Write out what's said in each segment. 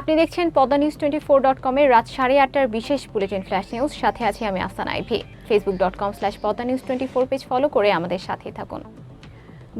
আপনি দেখছেন Padma news twenty four dot কমের রাত সাড়ে আটটার বিশেষ বুলেটিন ফ্ল্যাশ নিউজ। সাথে আছি আমি Astan Ivy. Facebook dot com slash Padma news twenty four page follow করে আমাদের সাথে থাকুন।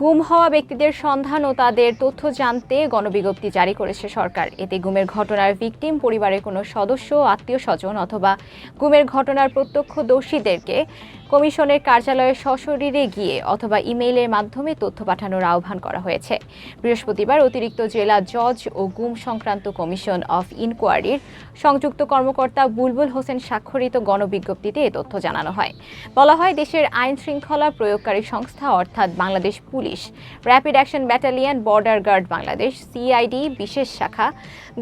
গুম হওয়া ব্যক্তিদের সন্ধান ও তাদের তথ্য জানতে গণবিজ্ঞপ্তি জারি করেছে সরকার। এতে গুমের ঘটনার ভিকটিম পরিবারের কোনো সদস্য আত্মীয় স্বজন অথবা গুমের ঘটনার প্রত্যক্ষদর্শীদেরকে কমিশনের কার্যালয়ে সশরীরে গিয়ে অথবা ইমেইলের মাধ্যমে তথ্য পাঠানোর আহ্বান করা হয়েছে। বৃহস্পতিবার অতিরিক্ত জেলা জজ ও গুম সংক্রান্ত কমিশন অফ ইনকোয়ারির সংযুক্ত কর্মকর্তা বুলবুল হোসেন স্বাক্ষরিত গণবিজ্ঞপ্তিতে এ তথ্য জানানো হয়। বলা হয়, দেশের আইন শৃঙ্খলা প্রয়োগকারী সংস্থা অর্থাৎ Bangladesh police, rapid action battalion, border guard Bangladesh, CID, বিশেষ শাখা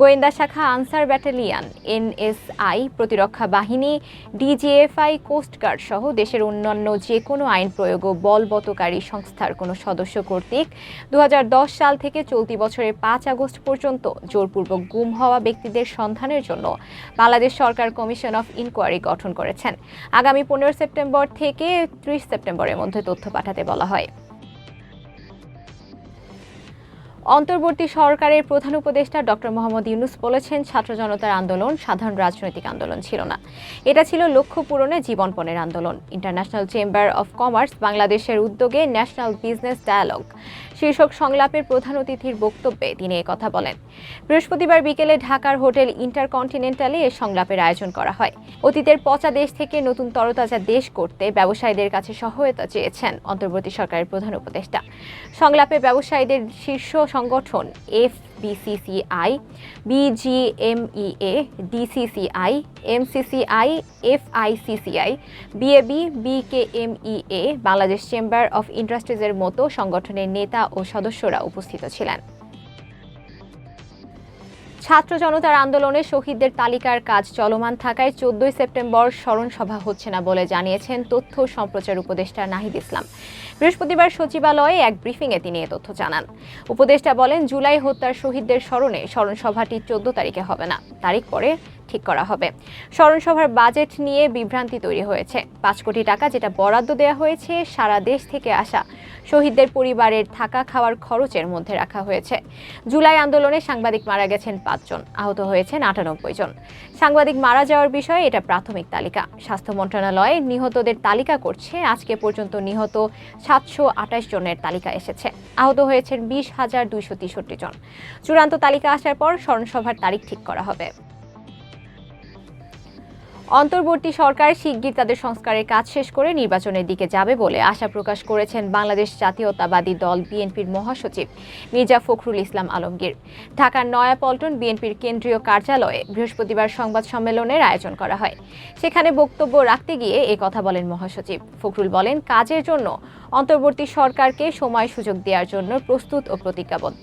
গোয়েন্দা শাখা আনসার ব্যাটালিয়ন, এনএসআই, প্রতিরক্ষা বাহিনী, ডিজিএফআই কোস্টগার্ড সহ দেশের অন্যান্য যে কোনো আইন প্রয়োগ ও বলবতকারী সংস্থার কোনো সদস্য কর্তৃক দু হাজার দশ সাল থেকে চলতি বছরের পাঁচ আগস্ট পর্যন্ত জোরপূর্বক গুম হওয়া ব্যক্তিদের সন্ধানের জন্য বাংলাদেশ সরকার কমিশন অফ ইনকোয়ারি গঠন করেছেন। আগামী পনেরো সেপ্টেম্বর থেকে ত্রিশ সেপ্টেম্বরের মধ্যে তথ্য পাঠাতে বলা হয়। অন্তর্বর্তী সরকারের প্রধান উপদেষ্টা ডক্টর মোহাম্মদ ইউনুস বলেছেন, ছাত্র জনতার আন্দোলন, সাধারণ রাজনৈতিক আন্দোলন ছিল না। এটা ছিল লক্ষ্য পূরণে জীবনপণের আন্দোলন। ইন্টারন্যাশনাল চেম্বার অফ কমার্স বাংলাদেশের উদ্যোগে ন্যাশনাল বিজনেস ডায়ালগ। শীর্ষক সংলাপের প্রধান অতিথির বক্তব্যে তিনি কথা বলেন। বৃহস্পতিবার বিকেলে ঢাকার হোটেল ইন্টারকন্টিনেন্টালে এ সংলাপের আয়োজন করা হয়। অতীতের পচা দেশ থেকে নতুন তরতাজা দেশ করতে ব্যবসায়ীদের কাছে সহায়তা চেয়েছেন অন্তর্বর্তী সরকারের প্রধান উপদেষ্টা। সংলাপে ব্যবসায়ীদের শীর্ষ সংগঠন F BCCI BGMEA DCCI MCCI FICCI BAB BKMEA Bangladesh chamber of ইন্ডাস্ট্রিজের মতো সংগঠনের নেতা ও সদস্যরা উপস্থিত ছিলেন। ছাত্র জনতার আন্দোলনে শহীদদের তালিকার কাজ চলমান থাকায় চোদ্দই সেপ্টেম্বর স্মরণ সভা হচ্ছে না বলে জানিয়েছেন তথ্য সম্প্রচার উপদেষ্টা নাহিদ ইসলাম। বৃহস্পতিবার সচিবালয়ে এক ব্রিফিংয়ে তিনি এ তথ্য জানান। উপদেষ্টা বলেন, জুলাই হত্যার শহীদদের স্মরণে স্মরণ সভাটি চোদ্দ তারিখে হবে না। তারিখ পরে ঠিক করা হবে। স্মরণসভার বাজেট নিয়ে বিভ্রান্তি তৈরি হয়েছে। পাঁচ কোটি টাকা যেটা বরাদ্দ দেওয়া হয়েছে সারা দেশ থেকে আসা শহীদদের পরিবারের থাকা খাওয়ার খরচের মধ্যে রাখা হয়েছে। জুলাই আন্দোলনে সাংবাদিক মারা গেছেন পাঁচজন আহত হয়েছেন আটানব্বই জন। সাংবাদিক মারা যাওয়ার বিষয়ে এটা প্রাথমিক তালিকা। স্বাস্থ্য মন্ত্রণালয় নিহতদের তালিকা করছে। আজকে পর্যন্ত নিহত সাতশো আঠাশ জনের তালিকা এসেছে। আহত হয়েছেন বিশ হাজার দুইশো তেষট্টি জন। চূড়ান্ত তালিকা আসার পর স্মরণসভার তারিখ ঠিক করা হবে। অন্তর্বর্তী সরকার শিগগির তাদের সংস্কারের কাজ শেষ করে নির্বাচনের দিকে যাবে বলে আশা প্রকাশ করেছেন বাংলাদেশ জাতীয়তাবাদী দল বিএনপির মহাসচিব মির্জা ফখরুল ইসলাম আলমগীর। ঢাকার নয়াপল্টন বিএনপির কেন্দ্রীয় কার্যালয়ে বৃহস্পতিবার সংবাদ সম্মেলনের আয়োজন করা হয়। সেখানে বক্তব্য রাখতে গিয়ে এ কথা বলেন মহাসচিব। ফখরুল বলেন, কাজের জন্য অন্তর্বর্তী সরকারকে সময় সুযোগ দেওয়ার জন্য প্রস্তুত ও প্রতিজ্ঞাবদ্ধ।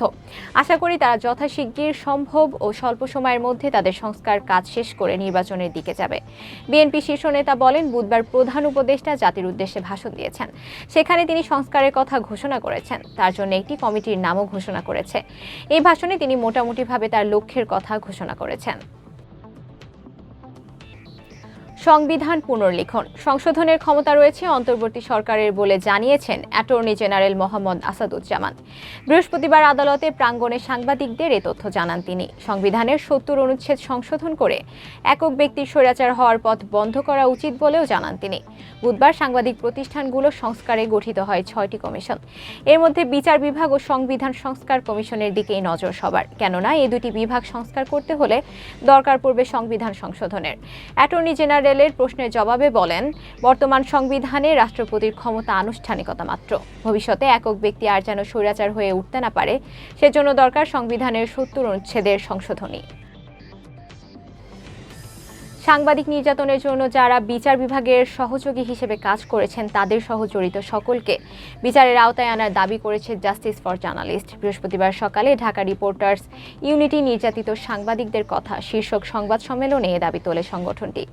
আশা করি তারা যথাশীঘ্র সম্ভব ও স্বল্প সময়ের মধ্যে তাদের সংস্কার কাজ শেষ করে নির্বাচনের দিকে যাবে। বিএনপি শীর্ষ নেতা বলেন, বুধবার প্রধান উপদেষ্টা জাতির উদ্দেশ্যে ভাষণ দিয়েছেন। সেখানে তিনি সংস্কারের কথা ঘোষণা করেছেন। তার জন্য একটি কমিটির নামও ঘোষণা করেছে। এই ভাষণে তিনি মোটামুটিভাবে তার লক্ষ্যের কথা ঘোষণা করেছেন। সংবিধান পুনর্লিখন। সংশোধনের ক্ষমতা রয়েছে, অন্তর্বর্তী সরকারের বলে জানিয়েছেন অ্যাটর্নি জেনারেল মোহাম্মদ আসাদুজ্জামান। বৃহস্পতিবার আদালতে প্রাঙ্গণে সাংবাদিকদের এ তথ্য জানান তিনি। সংবিধানের সত্তর অনুচ্ছেদ সংশোধন করে একক ব্যক্তির স্বৈরাচার হওয়ার পথ বন্ধ করা উচিত বলেও জানান তিনি। বুধবার সাংবাদিক প্রতিষ্ঠানগুলো সংস্কারে গঠিত হয় ছয়টি কমিশন। এর মধ্যে বিচার বিভাগ ও সংবিধান সংস্কার কমিশনের দিকেই নজর সবার। কেননা এই দুটি বিভাগ সংস্কার করতে হলে দরকার পড়বে সংবিধান সংশোধনের। অ্যাটর্নি জেনারেল রেলের প্রশ্নের জবাবে বলেন, বর্তমান সংবিধানে রাষ্ট্রপতির ক্ষমতা আনুষ্ঠানিকতা মাত্র। ভবিষ্যতে একক ব্যক্তি আর যেন স্বৈরাচার হয়ে উঠতে না পারে, সেজন্য দরকার সংবিধানের সত্তর অনুচ্ছেদের সংশোধনী সাংবাদিক নির্যাতনের জন্য যারা বিচার বিভাগের সহযোগী হিসেবে কাজ করেছেন, তাদের সহ জড়িত সকলকে বিচারের আওতায় আনার দাবি করেছে জাস্টিস ফর জার্নালিস্ট। বৃহস্পতিবার সকালে ঢাকা রিপোর্টার্স ইউনিটি নির্যাতিত সাংবাদিকদের কথা শীর্ষক সংবাদ সম্মেলনে এ দাবি তোলে সংগঠনটি।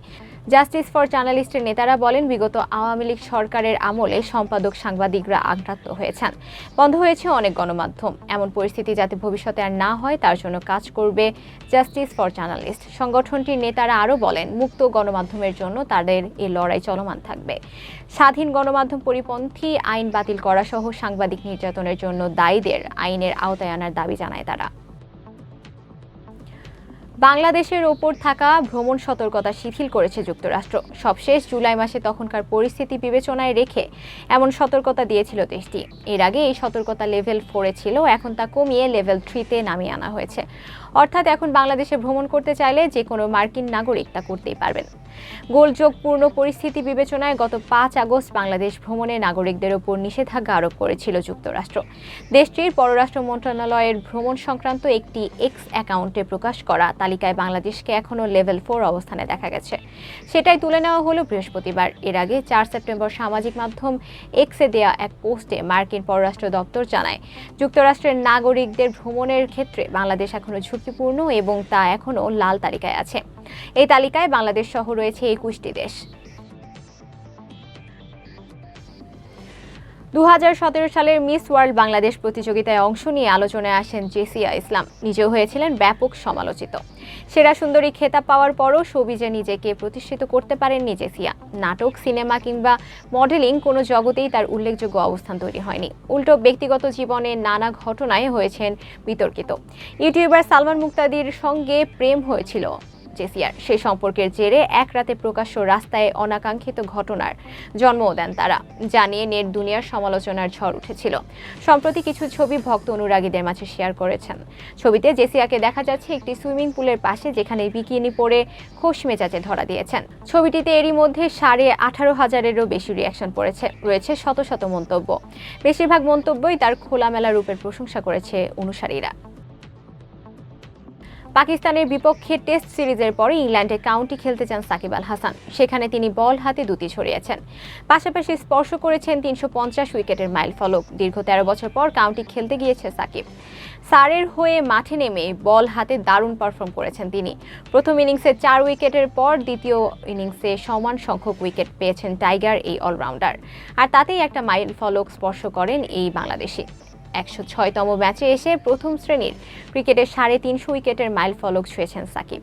জাস্টিস ফর জার্নালিস্টের নেতারা বলেন, বিগত আওয়ামী লীগ সরকারের আমলে সম্পাদক সাংবাদিকরা আঘাত হয়েছেন। বন্ধ হয়েছে অনেক গণমাধ্যম। এমন পরিস্থিতি যাতে ভবিষ্যতে আর না হয়, তার জন্য কাজ করবে জাস্টিস ফর জার্নালিস্ট। সংগঠনটির নেতারা আরও বলেন, মুক্ত গণমাধ্যমের জন্য তাদের এই লড়াই চলমান থাকবে। স্বাধীন গণমাধ্যম পরিপন্থী আইন বাতিল করা সহ সাংবাদিক নির্যাতনের জন্য দায়ীদের আইনের আওতায় আনার দাবি জানায় তারা। বাংলাদেশের ওপর থাকা ভ্রমণ সতর্কতা শিথিল করেছে যুক্তরাষ্ট্র। সবশেষ জুলাই মাসে তখনকার পরিস্থিতি বিবেচনায় রেখে এমন সতর্কতা দিয়েছিল দেশটি। এর আগে এই সতর্কতা লেভেল ফোরে ছিল, এখন তা কমিয়ে লেভেল থ্রিতে নামিয়ে আনা হয়েছে। অর্থাৎ এখন বাংলাদেশে ভ্রমণ করতে চাইলে যে কোনো মার্কিন নাগরিক তা করতেই পারবেন। গোলযোগপূর্ণ পরিস্থিতি বিবেচনায় গত পাঁচ আগস্ট বাংলাদেশ ভ্রমণে নাগরিকদের ওপর নিষেধাজ্ঞা আরোপ করেছিল যুক্তরাষ্ট্র। দেশটির পররাষ্ট্র মন্ত্রণালয়ের ভ্রমণ সংক্রান্ত একটি এক্স অ্যাকাউন্টে প্রকাশ করা তালিকায় বাংলাদেশকে এখনও লেভেল ফোর অবস্থানে দেখা গেছে। সেটাই তুলে নেওয়া হলো বৃহস্পতিবার। এর আগে চার সেপ্টেম্বর সামাজিক মাধ্যম এক্সে দেয়া এক পোস্টে মার্কিন পররাষ্ট্র দপ্তর জানায়, যুক্তরাষ্ট্রের নাগরিকদের ভ্রমণের ক্ষেত্রে বাংলাদেশ এখনও ঝুঁকিপূর্ণ এবং তা এখনও লাল তালিকায় আছে। এই তালিকায় বাংলাদেশ সহ রয়েছে একুশটি দেশ। দু হাজার সতেরো সালের মিস ওয়ার্ল্ড বাংলাদেশ প্রতিযোগিতায় অংশ নিয়ে আলোচনায় আসেন জেসিয়া ইসলাম। নিজেও হয়েছিলেন ব্যাপক সমালোচিত। সেরা সুন্দরী খেতাব পাওয়ার পরও সবিজে নিজেকে প্রতিষ্ঠিত করতে পারেননি জেসিয়া। নাটক, সিনেমা কিংবা মডেলিং কোনো জগতেই তার উল্লেখযোগ্য অবস্থান তৈরি হয়নি। উল্টো ব্যক্তিগত জীবনে নানা ঘটনায় হয়েছেন বিতর্কিত। ইউটিউবার সালমান মুক্তাদির সঙ্গে প্রেম হয়েছিল। জেসিয়ার সেই সম্পর্কের জেরে এক রাতে প্রকাশ্য রাস্তায় অনাকাঙ্ক্ষিত ঘটনার জন্মও দেন তারা। জানিয়ে নেট দুনিয়ার সমালোচনার ঝড় উঠেছিল। সম্প্রতি কিছু ছবি ভক্ত অনুরাগীদের মাঝে শেয়ার করেছেন। ছবিতে জেসিয়াকে দেখা যাচ্ছে একটি সুইমিং পুলের পাশে যেখানে বিকিনি পরে খোশ মেজাজে ধরা দিয়েছেন। ছবিটিতে এরই মধ্যে সাড়ে আঠারো হাজারেরও বেশি রিয়াকশন পড়েছে। রয়েছে শত শত মন্তব্য। বেশিরভাগ মন্তব্যই তার খোলামেলা রূপের প্রশংসা করেছে অনুসারীরা। পাকিস্তানের বিপক্ষে টেস্ট সিরিজের পরে ইংল্যান্ডে কাউন্টি খেলতে চান সাকিব আল হাসান। সেখানে তিনি বল হাতে দুটি ছড়িয়েছেন। পাশাপাশি স্পর্শ করেছেন তিনশো পঞ্চাশ উইকেটের মাইল ফলক। দীর্ঘ তেরো বছর পর কাউন্টি খেলতে গিয়েছে সাকিব। সারের হয়ে মাঠে নেমে বল হাতে দারুণ পারফর্ম করেছেন তিনি। প্রথম ইনিংসে চার উইকেটের পর দ্বিতীয় ইনিংসে সমান সংখ্যক উইকেট পেয়েছেন টাইগার, এই অলরাউন্ডার। আর তাতেই একটা মাইল ফলক স্পর্শ করেন এই বাংলাদেশি। একশো ছয়তম ম্যাচে এসে প্রথম শ্রেণির ক্রিকেটে সাড়ে তিনশো উইকেটের মাইল ফলক ছুঁয়েছেন সাকিব।